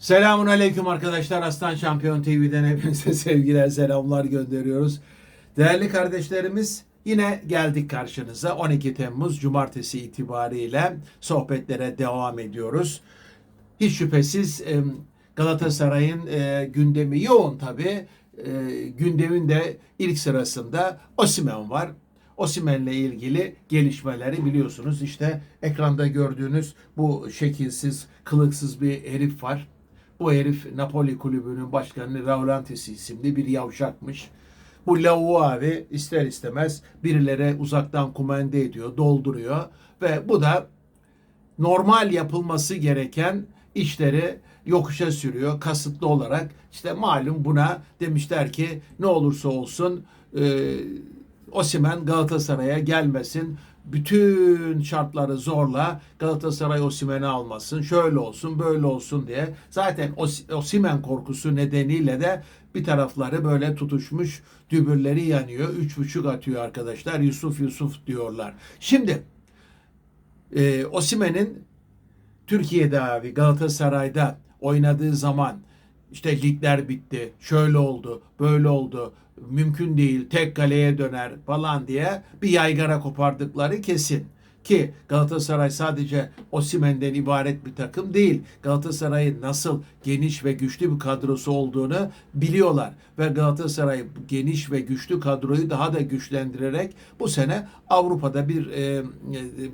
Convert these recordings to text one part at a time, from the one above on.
Selamun Aleyküm arkadaşlar. Aslan Şampiyon TV'den hepinize sevgiler, selamlar gönderiyoruz. Değerli kardeşlerimiz yine geldik karşınıza. 12 Temmuz Cumartesi itibariyle sohbetlere devam ediyoruz. Hiç şüphesiz Galatasaray'ın e, gündemi yoğun tabii. E, Gündemin de ilk sırasında Osimhen var. Osimhen'le ilgili gelişmeleri biliyorsunuz. İşte ekranda gördüğünüz bu şekilsiz, kılıksız bir herif var. Bu herif Napoli kulübünün başkanı Laurentis isimli bir yavşakmış. Bu lavuğu ister istemez birilere uzaktan kumanda ediyor, dolduruyor ve bu da normal yapılması gereken işleri yokuşa sürüyor kasıtlı olarak. İşte malum buna demişler ki ne olursa olsun e, Osimen Galatasaray'a gelmesin. Bütün şartları zorla Galatasaray Osimen'i almasın. Şöyle olsun, böyle olsun diye. Zaten Os- Osimen korkusu nedeniyle de bir tarafları böyle tutuşmuş, dübürleri yanıyor. Üç buçuk atıyor arkadaşlar. Yusuf Yusuf diyorlar. Şimdi e, Osimen'in Türkiye'de abi Galatasaray'da oynadığı zaman işte ligler bitti, şöyle oldu, böyle oldu, mümkün değil, tek kaleye döner falan diye bir yaygara kopardıkları kesin. Ki Galatasaray sadece Osimen'den ibaret bir takım değil. Galatasaray'ın nasıl geniş ve güçlü bir kadrosu olduğunu biliyorlar. Ve Galatasaray geniş ve güçlü kadroyu daha da güçlendirerek bu sene Avrupa'da bir e, e,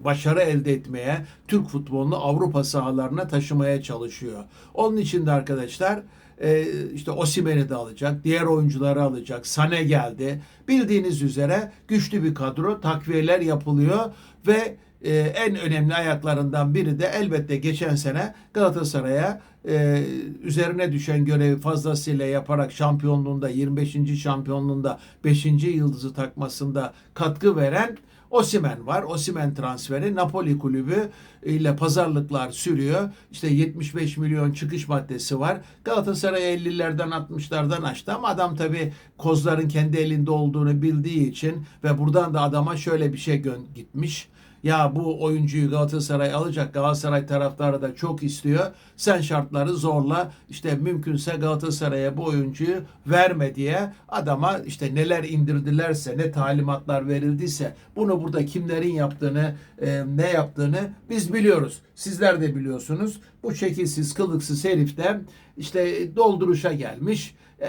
başarı elde etmeye, Türk futbolunu Avrupa sahalarına taşımaya çalışıyor. Onun için de arkadaşlar e, işte Osimen'i de alacak, diğer oyuncuları alacak. Sane geldi. Bildiğiniz üzere güçlü bir kadro, takviyeler yapılıyor ve e, en önemli ayaklarından biri de elbette geçen sene Galatasaray'a e, üzerine düşen görevi fazlasıyla yaparak şampiyonluğunda 25. şampiyonluğunda 5. yıldızı takmasında katkı veren Osimen var. Osimen transferi Napoli kulübü ile pazarlıklar sürüyor. İşte 75 milyon çıkış maddesi var. Galatasaray 50'lerden 60'lardan açtı ama adam tabi kozların kendi elinde olduğunu bildiği için ve buradan da adama şöyle bir şey gitmiş. Ya bu oyuncuyu Galatasaray alacak. Galatasaray taraftarı da çok istiyor. Sen şartları zorla işte mümkünse Galatasaray'a bu oyuncuyu verme diye adama işte neler indirdilerse ne talimatlar verildiyse bunu burada kimlerin yaptığını e, ne yaptığını biz biliyoruz. Sizler de biliyorsunuz. Bu şekilsiz kılıksız herif de işte dolduruşa gelmiş. E,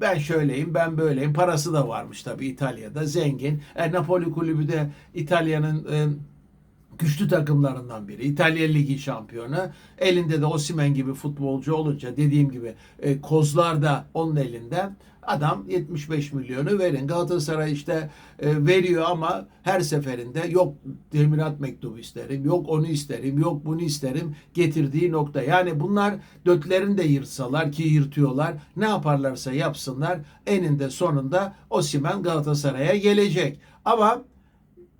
ben şöyleyim, ben böyleyim. Parası da varmış tabii İtalya'da. Zengin. E, Napoli kulübü de İtalya'nın e, güçlü takımlarından biri. İtalya Ligi şampiyonu. Elinde de Osimhen gibi futbolcu olunca dediğim gibi e, kozlar da onun elinde. Adam 75 milyonu verin. Galatasaray işte e, veriyor ama her seferinde yok teminat mektubu isterim, yok onu isterim, yok bunu isterim getirdiği nokta. Yani bunlar dötlerini de yırtsalar ki yırtıyorlar. Ne yaparlarsa yapsınlar eninde sonunda Osimhen Galatasaray'a gelecek. Ama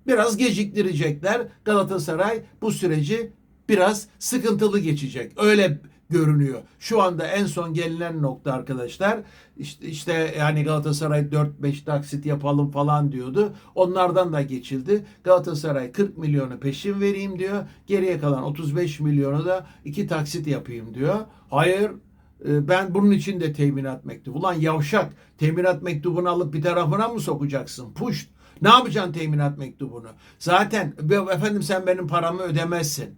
biraz geciktirecekler. Galatasaray bu süreci biraz sıkıntılı geçecek. Öyle görünüyor. Şu anda en son gelinen nokta arkadaşlar işte, işte yani Galatasaray 4-5 taksit yapalım falan diyordu. Onlardan da geçildi. Galatasaray 40 milyonu peşin vereyim diyor. Geriye kalan 35 milyonu da iki taksit yapayım diyor. Hayır e, ben bunun için de teminat mektubu. Ulan yavşak teminat mektubunu alıp bir tarafına mı sokacaksın? Puşt. Ne yapacaksın teminat mektubunu? Zaten "Be- efendim sen benim paramı ödemezsin.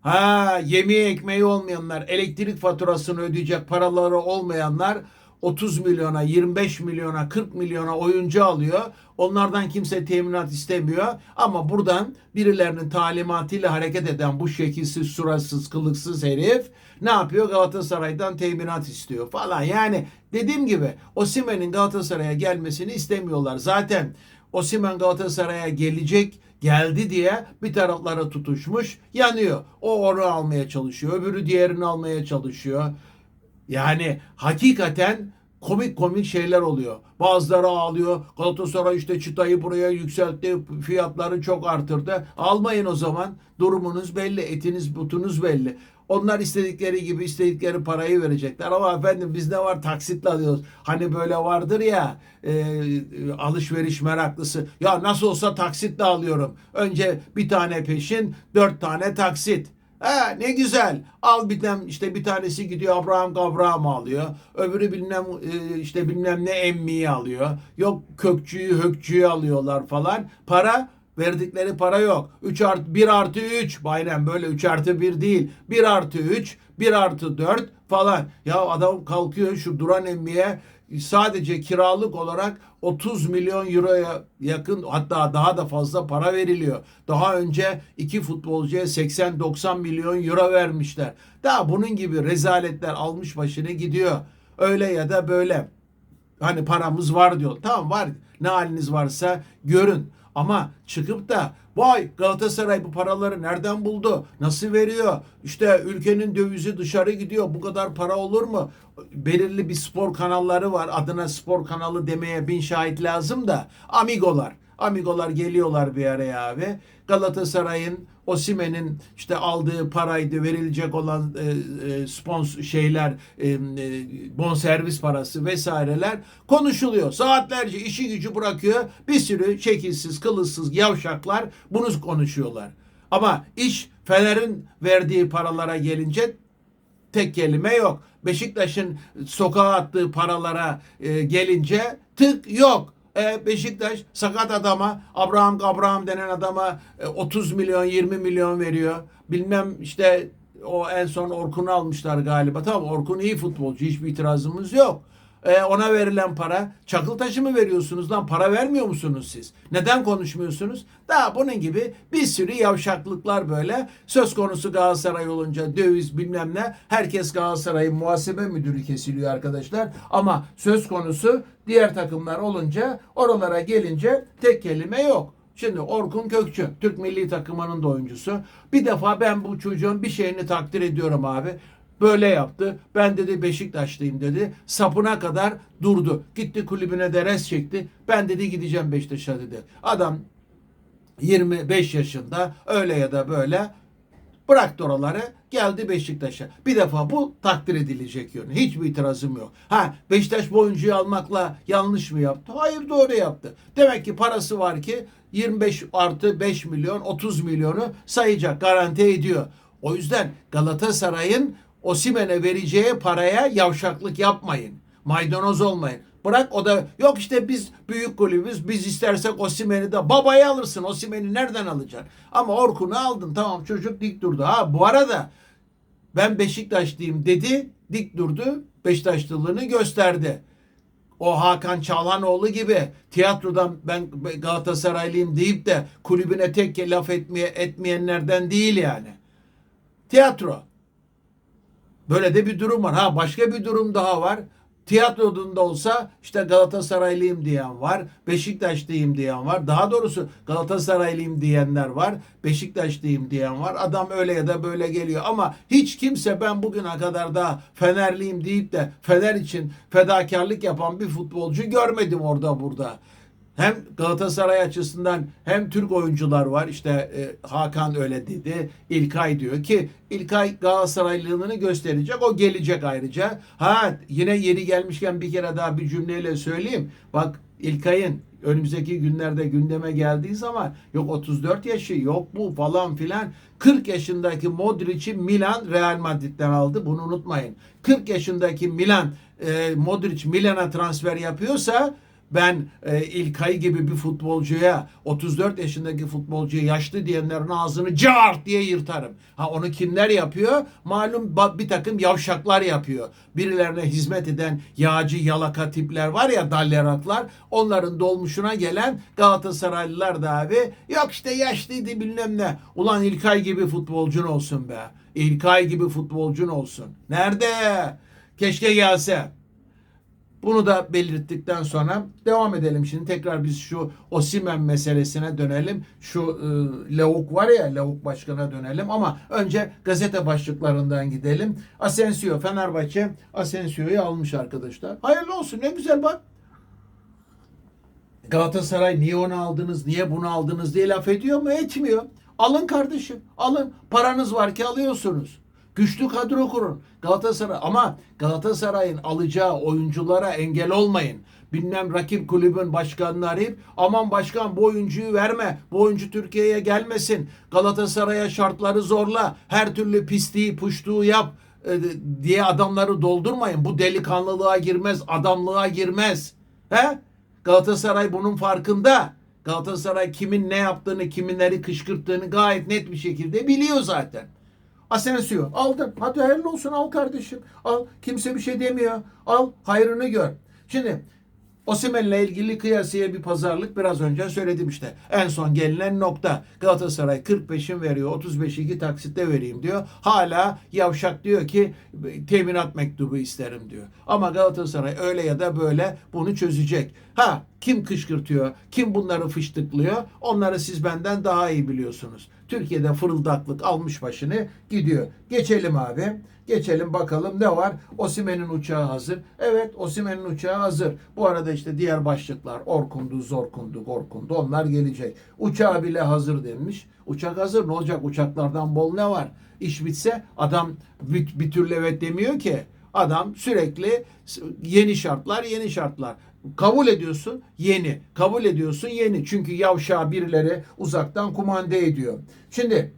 Ha yemeği ekmeği olmayanlar, elektrik faturasını ödeyecek paraları olmayanlar 30 milyona, 25 milyona, 40 milyona oyuncu alıyor. Onlardan kimse teminat istemiyor. Ama buradan birilerinin talimatıyla hareket eden bu şekilsiz, suratsız, kılıksız herif ne yapıyor? Galatasaray'dan teminat istiyor falan. Yani dediğim gibi Osimhen'in Galatasaray'a gelmesini istemiyorlar. Zaten Osimhen Galatasaray'a gelecek geldi diye bir taraflara tutuşmuş yanıyor. O onu almaya çalışıyor. Öbürü diğerini almaya çalışıyor. Yani hakikaten komik komik şeyler oluyor. Bazıları ağlıyor. Galatasaray işte çıtayı buraya yükseltti. Fiyatları çok artırdı. Almayın o zaman. Durumunuz belli. Etiniz butunuz belli. Onlar istedikleri gibi istedikleri parayı verecekler. Ama efendim biz ne var taksitle alıyoruz. Hani böyle vardır ya e, alışveriş meraklısı. Ya nasıl olsa taksitle alıyorum. Önce bir tane peşin dört tane taksit. Ha, ne güzel. Al bir işte bir tanesi gidiyor Abraham Abraham alıyor. Öbürü bilmem e, işte bilmem ne emmiyi alıyor. Yok kökçüyü hökçüyü alıyorlar falan. Para verdikleri para yok. 3 artı 1 artı 3 bayram böyle 3 artı 1 değil. 1 artı 3 1 artı 4 falan. Ya adam kalkıyor şu duran emmiye sadece kiralık olarak 30 milyon euroya yakın hatta daha da fazla para veriliyor. Daha önce iki futbolcuya 80-90 milyon euro vermişler. Daha bunun gibi rezaletler almış başını gidiyor. Öyle ya da böyle. Hani paramız var diyor. Tamam var. Ne haliniz varsa görün. Ama çıkıp da vay Galatasaray bu paraları nereden buldu? Nasıl veriyor? İşte ülkenin dövizi dışarı gidiyor. Bu kadar para olur mu? Belirli bir spor kanalları var. Adına spor kanalı demeye bin şahit lazım da. Amigolar. Amigolar geliyorlar bir araya abi. Galatasaray'ın Osimen'in işte aldığı paraydı verilecek olan e, e, spons şeyler e, e, bonservis parası vesaireler konuşuluyor. Saatlerce işi gücü bırakıyor. Bir sürü şekilsiz, kılıçsız yavşaklar bunu konuşuyorlar. Ama iş Fener'in verdiği paralara gelince tek kelime yok. Beşiktaş'ın sokağa attığı paralara e, gelince tık yok. E, Beşiktaş sakat adama Abraham Abraham denen adama e, 30 milyon 20 milyon veriyor. Bilmem işte o en son Orkun'u almışlar galiba. Tamam Orkun iyi futbolcu hiçbir itirazımız yok. E, ona verilen para çakıl taşı mı veriyorsunuz lan para vermiyor musunuz siz? Neden konuşmuyorsunuz? Daha bunun gibi bir sürü yavşaklıklar böyle söz konusu Galatasaray olunca döviz bilmem ne herkes Galatasaray'ın muhasebe müdürü kesiliyor arkadaşlar. Ama söz konusu diğer takımlar olunca oralara gelince tek kelime yok. Şimdi Orkun Kökçü, Türk milli takımının da oyuncusu. Bir defa ben bu çocuğun bir şeyini takdir ediyorum abi. Böyle yaptı. Ben dedi Beşiktaşlıyım dedi. Sapına kadar durdu. Gitti kulübüne de res çekti. Ben dedi gideceğim Beşiktaş'a dedi. Adam 25 yaşında öyle ya da böyle bıraktı oraları geldi Beşiktaş'a. Bir defa bu takdir edilecek yönü. Hiçbir itirazım yok. Ha Beşiktaş bu oyuncuyu almakla yanlış mı yaptı? Hayır doğru yaptı. Demek ki parası var ki 25 artı 5 milyon 30 milyonu sayacak garanti ediyor. O yüzden Galatasaray'ın Osimen'e vereceği paraya yavşaklık yapmayın. Maydanoz olmayın. Bırak o da yok işte biz büyük kulübüz biz istersek Osimen'i de babayı alırsın. Osimen'i nereden alacaksın? Ama Orkun'u aldın tamam çocuk dik durdu. Ha bu arada ben Beşiktaşlıyım dedi dik durdu. Beşiktaşlılığını gösterdi. O Hakan Çalhanoğlu gibi tiyatrodan ben Galatasaraylıyım deyip de kulübüne tek laf etmeye, etmeyenlerden değil yani. Tiyatro. Böyle de bir durum var. Ha başka bir durum daha var. Tiyatroda olsa işte Galatasaraylıyım diyen var, Beşiktaşlıyım diyen var. Daha doğrusu Galatasaraylıyım diyenler var, Beşiktaşlıyım diyen var. Adam öyle ya da böyle geliyor ama hiç kimse ben bugüne kadar da Fenerliyim deyip de Fener için fedakarlık yapan bir futbolcu görmedim orada burada hem Galatasaray açısından hem Türk oyuncular var. İşte e, Hakan öyle dedi. İlkay diyor ki İlkay Galatasaraylılığını gösterecek. O gelecek ayrıca. Ha yine yeri gelmişken bir kere daha bir cümleyle söyleyeyim. Bak İlkay'ın önümüzdeki günlerde gündeme geldiği zaman yok 34 yaşı yok bu falan filan 40 yaşındaki Modric'i Milan Real Madrid'den aldı. Bunu unutmayın. 40 yaşındaki Milan e, Modric Milan'a transfer yapıyorsa ben e, İlkay gibi bir futbolcuya 34 yaşındaki futbolcuya yaşlı diyenlerin ağzını cart diye yırtarım. Ha onu kimler yapıyor? Malum bir takım yavşaklar yapıyor. Birilerine hizmet eden yağcı yalaka tipler var ya dalleraklar. Onların dolmuşuna gelen Galatasaraylılar da abi yok işte yaşlıydı bilmem ne. Ulan İlkay gibi futbolcun olsun be. İlkay gibi futbolcun olsun. Nerede? Keşke gelse. Bunu da belirttikten sonra devam edelim şimdi. Tekrar biz şu Osimen meselesine dönelim. Şu e, Lavuk var ya Lavuk başkana dönelim ama önce gazete başlıklarından gidelim. Asensio Fenerbahçe Asensio'yu almış arkadaşlar. Hayırlı olsun ne güzel bak. Galatasaray niye onu aldınız, niye bunu aldınız diye laf ediyor mu? Etmiyor. Alın kardeşim, alın. Paranız var ki alıyorsunuz. Güçlü kadro kurun. Galatasaray ama Galatasaray'ın alacağı oyunculara engel olmayın. Bilmem rakip kulübün başkanını arayıp aman başkan bu oyuncuyu verme. Bu oyuncu Türkiye'ye gelmesin. Galatasaray'a şartları zorla. Her türlü pisliği puştuğu yap e, diye adamları doldurmayın. Bu delikanlılığa girmez, adamlığa girmez. He? Galatasaray bunun farkında. Galatasaray kimin ne yaptığını, kiminleri kışkırttığını gayet net bir şekilde biliyor zaten. Asensio aldın. Hadi hayırlı olsun al kardeşim. Al. Kimse bir şey demiyor. Al. Hayrını gör. Şimdi Osimhen'le ilgili kıyasıya bir pazarlık biraz önce söyledim işte. En son gelinen nokta Galatasaray 45'in veriyor 35 iki taksitte vereyim diyor. Hala yavşak diyor ki teminat mektubu isterim diyor. Ama Galatasaray öyle ya da böyle bunu çözecek. Ha kim kışkırtıyor, kim bunları fıştıklıyor onları siz benden daha iyi biliyorsunuz. Türkiye'de fırıldaklık almış başını gidiyor. Geçelim abi. Geçelim bakalım ne var? Osimen'in uçağı hazır. Evet Osimen'in uçağı hazır. Bu arada işte diğer başlıklar Orkundu, Zorkundu, Gorkundu onlar gelecek. Uçağı bile hazır denmiş. Uçak hazır ne olacak? Uçaklardan bol ne var? İş bitse adam bir, bir türlü evet demiyor ki. Adam sürekli yeni şartlar, yeni şartlar. Kabul ediyorsun yeni. Kabul ediyorsun yeni. Çünkü yavşağı birileri uzaktan kumanda ediyor. Şimdi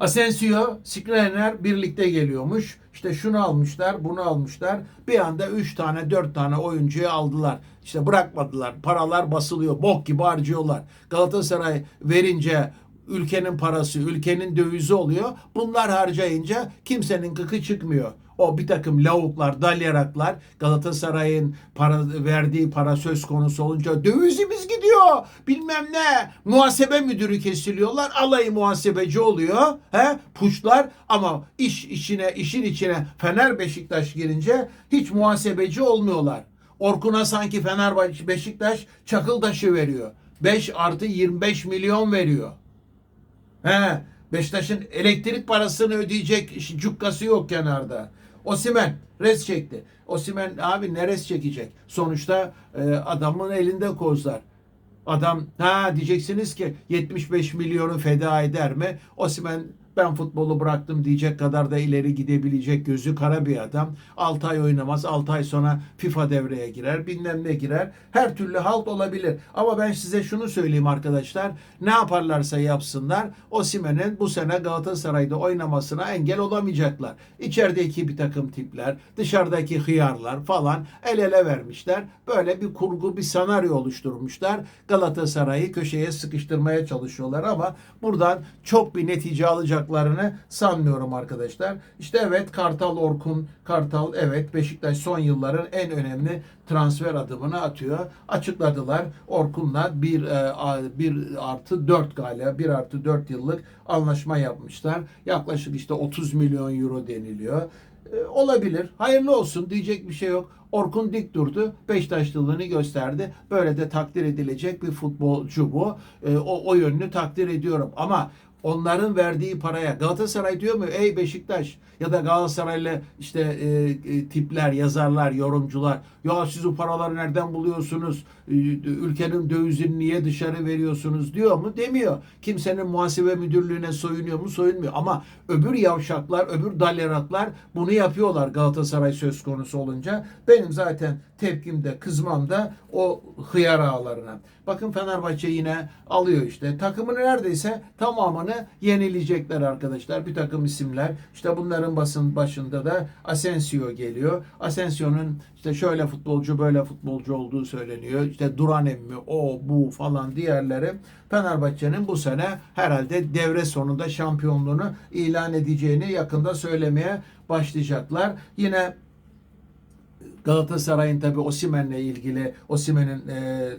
Asensio, Skriniar birlikte geliyormuş. İşte şunu almışlar, bunu almışlar. Bir anda 3 tane, 4 tane oyuncuyu aldılar. İşte bırakmadılar. Paralar basılıyor. Bok gibi harcıyorlar. Galatasaray verince ülkenin parası, ülkenin dövizi oluyor. Bunlar harcayınca kimsenin kıkı çıkmıyor. O bir takım lavuklar, dalyaraklar Galatasaray'ın para verdiği para söz konusu olunca dövizimiz gidiyor. Bilmem ne. Muhasebe müdürü kesiliyorlar. Alayı muhasebeci oluyor. He? Puşlar ama iş içine, işin içine Fener Beşiktaş girince hiç muhasebeci olmuyorlar. Orkun'a sanki Fenerbahçe Beşiktaş çakıl taşı veriyor. 5 artı 25 milyon veriyor. He, Beşiktaş'ın elektrik parasını ödeyecek cukkası yok kenarda. Osimen res çekti. Osimen abi ne res çekecek? Sonuçta e, adamın elinde kozlar. Adam ha diyeceksiniz ki 75 milyonu feda eder mi? Osimen ben futbolu bıraktım diyecek kadar da ileri gidebilecek gözü kara bir adam. 6 ay oynamaz. 6 ay sonra FIFA devreye girer. Bilmem ne girer. Her türlü halt olabilir. Ama ben size şunu söyleyeyim arkadaşlar. Ne yaparlarsa yapsınlar. Osimen'in bu sene Galatasaray'da oynamasına engel olamayacaklar. İçerideki bir takım tipler, dışarıdaki hıyarlar falan el ele vermişler. Böyle bir kurgu, bir senaryo oluşturmuşlar. Galatasaray'ı köşeye sıkıştırmaya çalışıyorlar ama buradan çok bir netice alacak olacaklarını sanmıyorum arkadaşlar. İşte evet Kartal Orkun, Kartal evet Beşiktaş son yılların en önemli transfer adımını atıyor. Açıkladılar. Orkun'la bir, e, bir artı 4 galiba bir artı 4 yıllık anlaşma yapmışlar. Yaklaşık işte 30 milyon euro deniliyor. E, olabilir. Hayırlı olsun diyecek bir şey yok. Orkun dik durdu. Beşiktaşlılığını gösterdi. Böyle de takdir edilecek bir futbolcu bu. E, o, o yönünü takdir ediyorum. Ama onların verdiği paraya Galatasaray diyor mu ey Beşiktaş ya da Galatasaraylı işte e, e, tipler, yazarlar, yorumcular ya siz o paraları nereden buluyorsunuz? E, ülkenin dövizini niye dışarı veriyorsunuz diyor mu? Demiyor. Kimsenin muhasebe müdürlüğüne soyunuyor mu? Soyunmuyor. Ama öbür yavşaklar, öbür dalyaraklar bunu yapıyorlar Galatasaray söz konusu olunca. Benim zaten tepkim de kızmam da o hıyar ağlarına. Bakın Fenerbahçe yine alıyor işte. Takımını neredeyse tamamını yenileyecekler arkadaşlar. Bir takım isimler. İşte bunların basın başında da Asensio geliyor. Asensio'nun işte şöyle futbolcu böyle futbolcu olduğu söyleniyor. İşte Duran emmi o bu falan diğerleri. Fenerbahçe'nin bu sene herhalde devre sonunda şampiyonluğunu ilan edeceğini yakında söylemeye başlayacaklar. Yine Galatasaray'ın tabi Osimen'le ilgili Osimen'in e,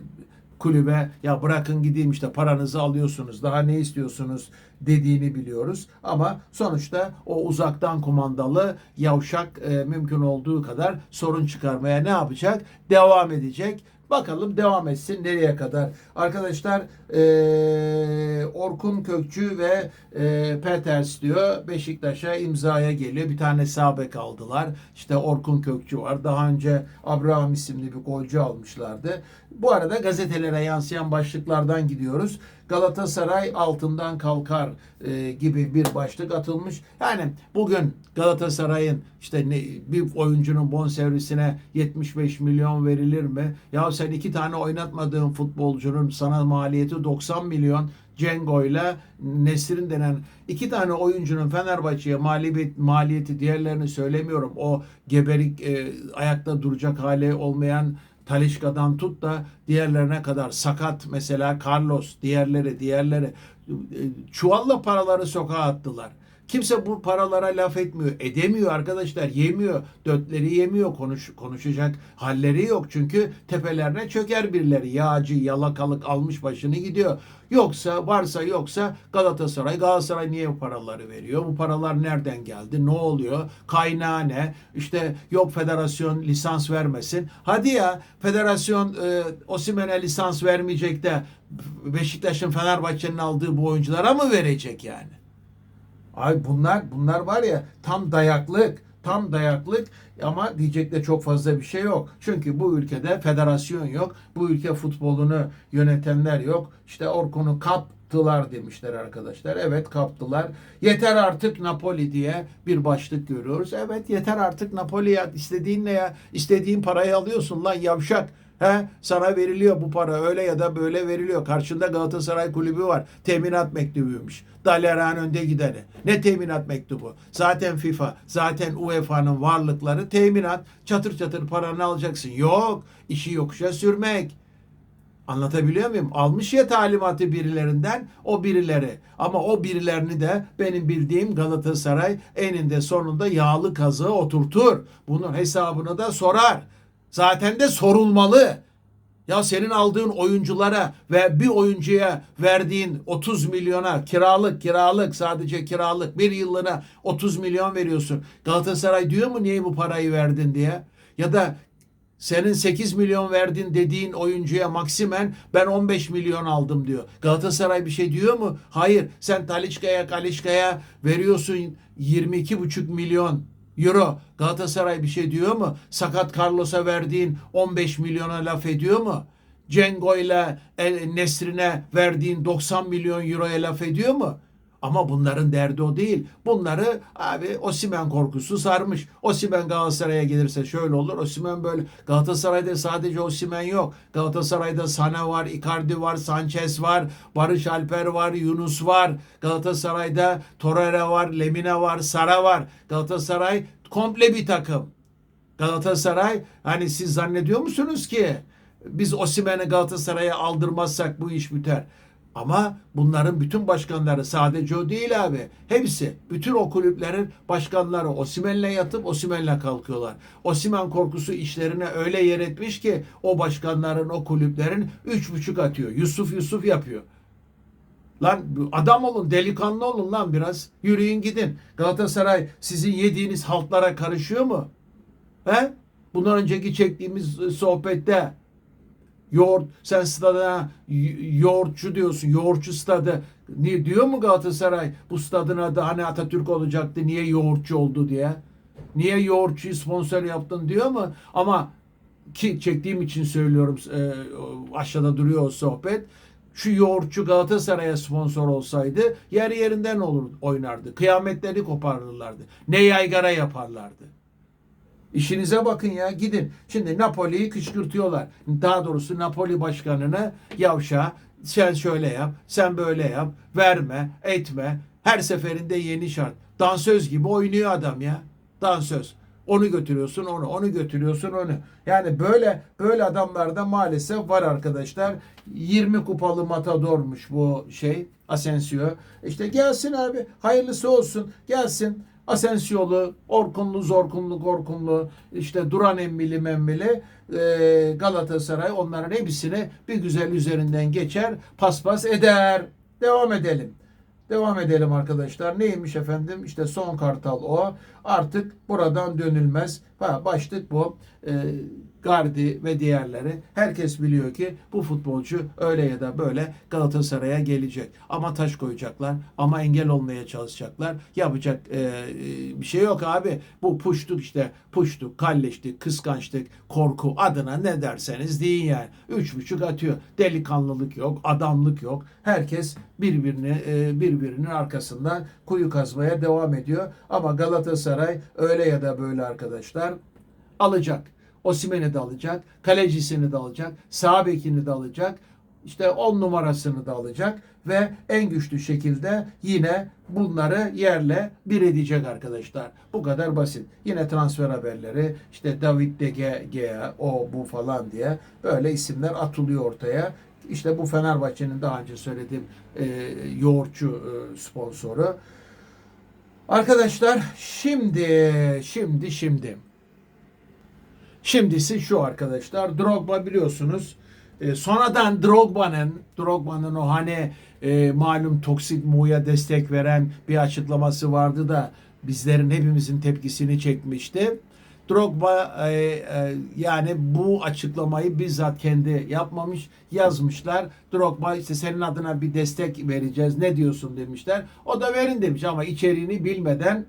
kulübe ya bırakın gideyim işte paranızı alıyorsunuz daha ne istiyorsunuz dediğini biliyoruz. Ama sonuçta o uzaktan kumandalı yavşak e, mümkün olduğu kadar sorun çıkarmaya ne yapacak? Devam edecek. Bakalım devam etsin nereye kadar. Arkadaşlar e, Orkun Kökçü ve e, Peters diyor Beşiktaş'a imzaya geliyor. Bir tane sabek aldılar. İşte Orkun Kökçü var. Daha önce Abraham isimli bir golcü almışlardı. Bu arada gazetelere yansıyan başlıklardan gidiyoruz. Galatasaray altından kalkar e, gibi bir başlık atılmış. Yani bugün Galatasaray'ın işte ne, bir oyuncunun bonservisine 75 milyon verilir mi? Ya sen iki tane oynatmadığın futbolcunun sana maliyeti 90 milyon. Cengo ile Nesrin denen iki tane oyuncunun Fenerbahçe'ye maliyet, maliyeti diğerlerini söylemiyorum. O geberik e, ayakta duracak hali olmayan Talişka'dan tut da diğerlerine kadar sakat mesela Carlos diğerleri diğerleri çuvalla paraları sokağa attılar. Kimse bu paralara laf etmiyor. Edemiyor arkadaşlar. Yemiyor. Dötleri yemiyor. Konuş, konuşacak halleri yok. Çünkü tepelerine çöker birileri. Yağcı, yalakalık almış başını gidiyor. Yoksa varsa yoksa Galatasaray. Galatasaray niye bu paraları veriyor? Bu paralar nereden geldi? Ne oluyor? Kaynağı ne? İşte yok federasyon lisans vermesin. Hadi ya federasyon e, Osimhen'e lisans vermeyecek de Beşiktaş'ın Fenerbahçe'nin aldığı bu oyunculara mı verecek yani? Ay bunlar bunlar var ya tam dayaklık, tam dayaklık ama diyecek de çok fazla bir şey yok. Çünkü bu ülkede federasyon yok. Bu ülke futbolunu yönetenler yok. İşte Orkun'u kaptılar demişler arkadaşlar. Evet kaptılar. Yeter artık Napoli diye bir başlık görüyoruz. Evet yeter artık Napoli ya. İstediğin ne ya? İstediğin parayı alıyorsun lan yavşak. He, sana veriliyor bu para öyle ya da böyle veriliyor. Karşında Galatasaray kulübü var. Teminat mektubuymuş. Daleran önde gideni. Ne teminat mektubu? Zaten FIFA, zaten UEFA'nın varlıkları teminat. Çatır çatır paranı alacaksın. Yok. işi yokuşa sürmek. Anlatabiliyor muyum? Almış ya talimatı birilerinden o birileri. Ama o birilerini de benim bildiğim Galatasaray eninde sonunda yağlı kazığı oturtur. Bunun hesabını da sorar. Zaten de sorulmalı. Ya senin aldığın oyunculara ve bir oyuncuya verdiğin 30 milyona kiralık kiralık sadece kiralık bir yıllığına 30 milyon veriyorsun. Galatasaray diyor mu niye bu parayı verdin diye? Ya da senin 8 milyon verdin dediğin oyuncuya Maksimen ben 15 milyon aldım diyor. Galatasaray bir şey diyor mu? Hayır. Sen Talişka'ya Kalişka'ya veriyorsun 22,5 milyon euro. Galatasaray bir şey diyor mu? Sakat Carlos'a verdiğin 15 milyona laf ediyor mu? Cengo ile Nesrin'e verdiğin 90 milyon euroya laf ediyor mu? Ama bunların derdi o değil. Bunları abi Osimen korkusu sarmış. Osimen Galatasaray'a gelirse şöyle olur. Osimen böyle. Galatasaray'da sadece Osimen yok. Galatasaray'da Sana var, Icardi var, Sanchez var, Barış Alper var, Yunus var. Galatasaray'da Torreira var, Lemina var, Sara var. Galatasaray komple bir takım. Galatasaray hani siz zannediyor musunuz ki biz Osimen'i Galatasaray'a aldırmazsak bu iş biter. Ama bunların bütün başkanları sadece o değil abi. Hepsi bütün o kulüplerin başkanları Osimen'le yatıp Osimen'le kalkıyorlar. Osimen korkusu işlerine öyle yer etmiş ki o başkanların o kulüplerin üç buçuk atıyor. Yusuf Yusuf yapıyor. Lan adam olun, delikanlı olun lan biraz. Yürüyün gidin. Galatasaray sizin yediğiniz haltlara karışıyor mu? He? Bundan önceki çektiğimiz sohbette yoğurt sen stadına yoğurtçu diyorsun. Yoğurtçu stadı. Niye diyor mu Galatasaray bu stadın adı hani Atatürk olacaktı niye yoğurtçu oldu diye? Niye yoğurtçuyu sponsor yaptın diyor mu? Ama ki çektiğim için söylüyorum e, aşağıda duruyor o sohbet. Şu yoğurtçu Galatasaray'a sponsor olsaydı yer yerinden olur oynardı. Kıyametleri koparırlardı. Ne yaygara yaparlardı. İşinize bakın ya gidin. Şimdi Napoli'yi kışkırtıyorlar. Daha doğrusu Napoli başkanını yavşa sen şöyle yap, sen böyle yap, verme, etme. Her seferinde yeni şart. Dansöz gibi oynuyor adam ya. Dansöz. Onu götürüyorsun onu, onu götürüyorsun onu. Yani böyle böyle adamlar da maalesef var arkadaşlar. 20 kupalı matadormuş bu şey Asensio. İşte gelsin abi hayırlısı olsun gelsin. Asensiyo'lu, Orkunlu, Zorkunlu, Gorkunlu, işte Duran Emmili Memmili, e, Galatasaray onların hepsini bir güzel üzerinden geçer, paspas eder. Devam edelim. Devam edelim arkadaşlar. Neymiş efendim? İşte son kartal o. Artık buradan dönülmez. Ha, başlık bu. Ee, Gardi ve diğerleri herkes biliyor ki bu futbolcu öyle ya da böyle Galatasaray'a gelecek. Ama taş koyacaklar ama engel olmaya çalışacaklar. Yapacak e, e, bir şey yok abi. Bu puştuk işte puştuk, kalleştik, kıskançlık, korku adına ne derseniz deyin yani. Üç buçuk atıyor. Delikanlılık yok, adamlık yok. Herkes birbirini e, birbirinin arkasından kuyu kazmaya devam ediyor. Ama Galatasaray öyle ya da böyle arkadaşlar alacak. Osimhen'i de alacak, kalecisini de alacak, sağ bekini de alacak, işte 10 numarasını da alacak ve en güçlü şekilde yine bunları yerle bir edecek arkadaşlar. Bu kadar basit. Yine transfer haberleri işte David De Gea, o bu falan diye böyle isimler atılıyor ortaya. İşte bu Fenerbahçe'nin daha önce söylediğim e, yoğurtçu e, sponsoru. Arkadaşlar şimdi şimdi şimdi Şimdisi şu arkadaşlar. Drogba biliyorsunuz. E, sonradan Drogba'nın Drogba'nın o hani e, malum toksik muya destek veren bir açıklaması vardı da bizlerin hepimizin tepkisini çekmişti. Drogba e, e, yani bu açıklamayı bizzat kendi yapmamış yazmışlar. Drogba işte senin adına bir destek vereceğiz ne diyorsun demişler. O da verin demiş ama içeriğini bilmeden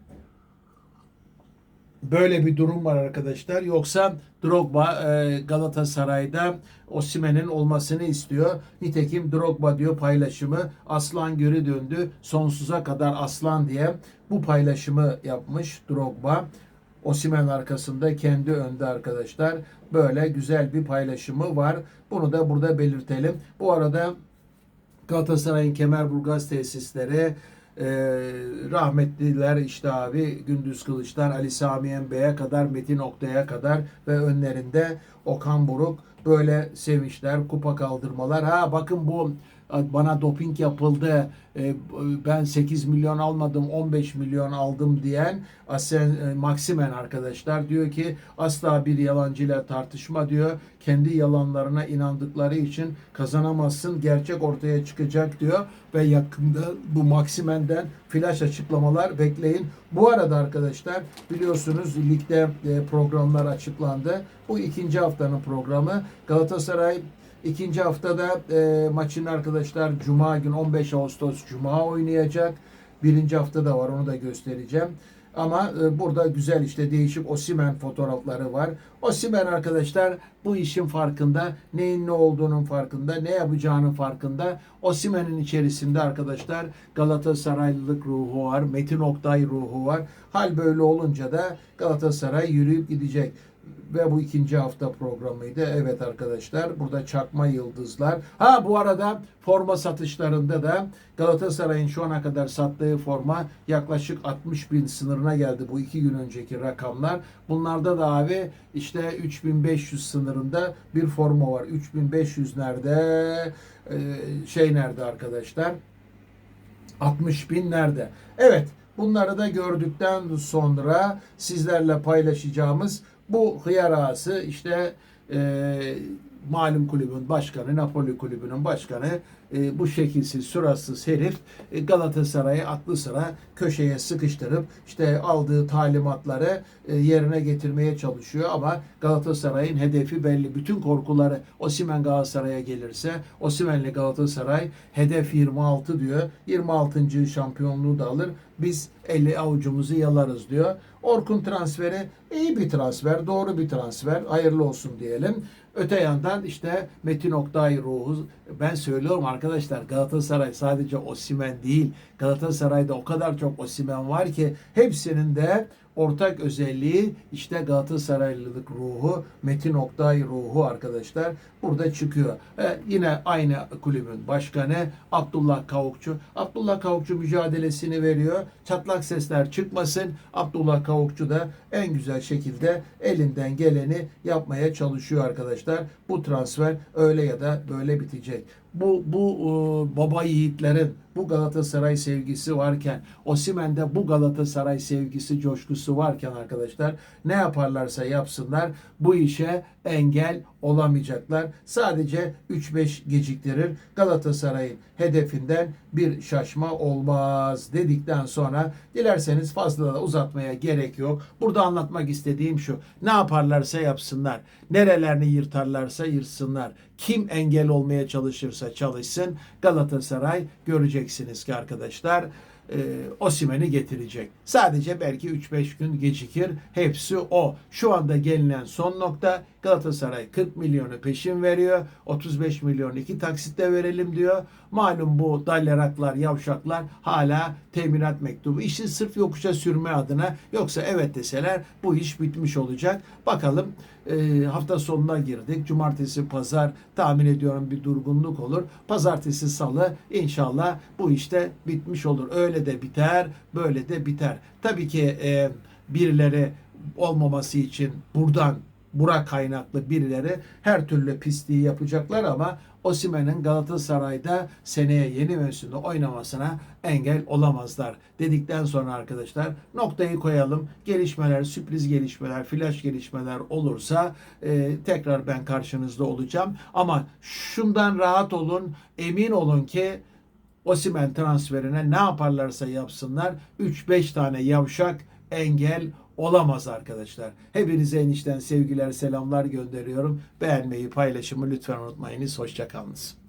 böyle bir durum var arkadaşlar. Yoksa Drogba e, Galatasaray'da Osimhen'in olmasını istiyor. Nitekim Drogba diyor paylaşımı aslan geri döndü sonsuza kadar aslan diye bu paylaşımı yapmış Drogba. Osimhen arkasında kendi önde arkadaşlar. Böyle güzel bir paylaşımı var. Bunu da burada belirtelim. Bu arada Galatasaray'ın Kemerburgaz tesisleri e, rahmetliler işte abi Gündüz Kılıçlar, Ali Sami Enbey'e kadar Metin Oktay'a kadar ve önlerinde Okan Buruk böyle sevinçler, kupa kaldırmalar. Ha bakın bu bana doping yapıldı, e, ben 8 milyon almadım 15 milyon aldım diyen Asen e, Maximen arkadaşlar diyor ki asla bir yalancıyla tartışma diyor. Kendi yalanlarına inandıkları için kazanamazsın. Gerçek ortaya çıkacak diyor ve yakında bu Maximen'den flash açıklamalar bekleyin. Bu arada arkadaşlar biliyorsunuz ligde e, programlar açıklandı. Bu ikinci haftanın programı Galatasaray İkinci haftada e, maçın arkadaşlar Cuma gün 15 Ağustos Cuma oynayacak. Birinci hafta da var onu da göstereceğim. Ama e, burada güzel işte değişik Osimen fotoğrafları var. Osimen arkadaşlar bu işin farkında, neyin ne olduğunun farkında, ne yapacağının farkında. Osimen'in içerisinde arkadaşlar Galatasaraylılık ruhu var, Metin Oktay ruhu var. Hal böyle olunca da Galatasaray yürüyüp gidecek ve bu ikinci hafta programıydı. Evet arkadaşlar burada çakma yıldızlar. Ha bu arada forma satışlarında da Galatasaray'ın şu ana kadar sattığı forma yaklaşık 60 bin sınırına geldi bu iki gün önceki rakamlar. Bunlarda da abi işte 3500 sınırında bir forma var. 3500 nerede? Ee, şey nerede arkadaşlar? 60 bin nerede? Evet bunları da gördükten sonra sizlerle paylaşacağımız bu hıyar ağası işte e, malum kulübün başkanı, Napoli kulübünün başkanı e, bu şekilsiz, suratsız herif e, Galatasaray'ı aklı sıra köşeye sıkıştırıp işte aldığı talimatları e, yerine getirmeye çalışıyor ama Galatasaray'ın hedefi belli. Bütün korkuları Osimen Galatasaray'a gelirse Osimen'le Galatasaray hedef 26 diyor. 26. şampiyonluğu da alır. Biz eli avucumuzu yalarız diyor. Orkun transferi iyi bir transfer, doğru bir transfer. Hayırlı olsun diyelim. Öte yandan işte Metin Oktay ruhu ben söylüyorum arkadaşlar Galatasaray sadece Osimen değil. Galatasaray'da o kadar çok Osimen var ki hepsinin de ortak özelliği işte Galatasaraylılık ruhu, Metin Oktay ruhu arkadaşlar burada çıkıyor. E, yine aynı kulübün başkanı Abdullah Kavukçu. Abdullah Kavukçu mücadelesini veriyor. Çatlak sesler çıkmasın. Abdullah Kavukçu da en güzel şekilde elinden geleni yapmaya çalışıyor arkadaşlar. Bu transfer öyle ya da böyle bitecek. bu bu e, baba yiğitlerin bu Galatasaray sevgisi varken Osimhen'de bu Galatasaray sevgisi coşkusu varken arkadaşlar ne yaparlarsa yapsınlar bu işe engel olamayacaklar. Sadece 3-5 geciktirir. Galatasaray'ın hedefinden bir şaşma olmaz dedikten sonra dilerseniz fazla da uzatmaya gerek yok. Burada anlatmak istediğim şu. Ne yaparlarsa yapsınlar. Nerelerini yırtarlarsa yırtsınlar. Kim engel olmaya çalışırsa çalışsın. Galatasaray göreceksiniz ki arkadaşlar e, Osimen'i getirecek. Sadece belki 3-5 gün gecikir. Hepsi o. Şu anda gelinen son nokta Galatasaray 40 milyonu peşin veriyor. 35 milyon iki taksitle verelim diyor. Malum bu dalleraklar, yavşaklar hala teminat mektubu. İşi sırf yokuşa sürme adına yoksa evet deseler bu iş bitmiş olacak. Bakalım e, hafta sonuna girdik. Cumartesi, pazar tahmin ediyorum bir durgunluk olur. Pazartesi, salı inşallah bu işte bitmiş olur. Öyle de biter, böyle de biter. Tabii ki e, birileri olmaması için buradan bura kaynaklı birileri her türlü pisliği yapacaklar ama Osimhen'in Galatasaray'da seneye yeni mevsimde oynamasına engel olamazlar dedikten sonra arkadaşlar noktayı koyalım. Gelişmeler, sürpriz gelişmeler, flash gelişmeler olursa e, tekrar ben karşınızda olacağım. Ama şundan rahat olun, emin olun ki Osimhen transferine ne yaparlarsa yapsınlar 3-5 tane yavşak engel olamaz arkadaşlar. Hepinize enişten sevgiler, selamlar gönderiyorum. Beğenmeyi, paylaşımı lütfen unutmayınız. Hoşçakalınız.